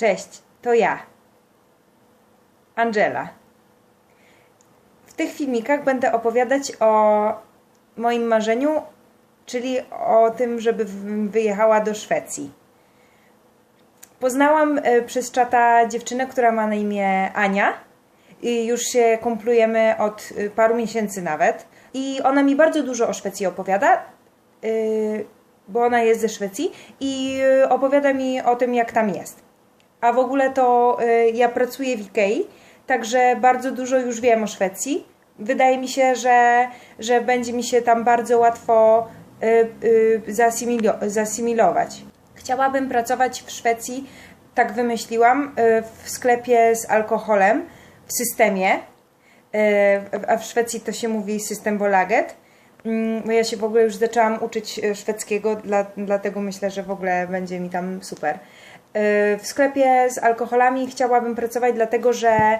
Cześć, to ja. Angela. W tych filmikach będę opowiadać o moim marzeniu, czyli o tym, żeby wyjechała do Szwecji. Poznałam e, przez czata dziewczynę, która ma na imię Ania. I już się kumplujemy od e, paru miesięcy nawet. I ona mi bardzo dużo o Szwecji opowiada, e, bo ona jest ze Szwecji i opowiada mi o tym, jak tam jest. A w ogóle to e, ja pracuję w Ikei, także bardzo dużo już wiem o Szwecji. Wydaje mi się, że, że będzie mi się tam bardzo łatwo e, zasimilo- zasymilować. Chciałabym pracować w Szwecji, tak wymyśliłam, w sklepie z alkoholem, w systemie, a w Szwecji to się mówi system Bolaget. Mm, ja się w ogóle już zaczęłam uczyć szwedzkiego, dla, dlatego myślę, że w ogóle będzie mi tam super. E, W sklepie z alkoholami chciałabym pracować, dlatego że e,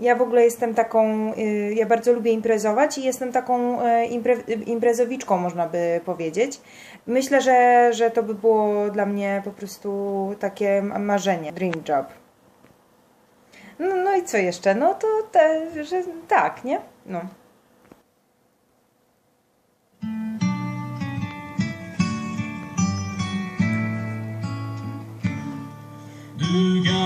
ja w ogóle jestem taką, e, ja bardzo lubię imprezować i jestem taką impre, imprezowiczką, można by powiedzieć. Myślę, że, że to by było dla mnie po prostu takie marzenie, dream job. No, no i co jeszcze? No to te, że tak, nie? No. you got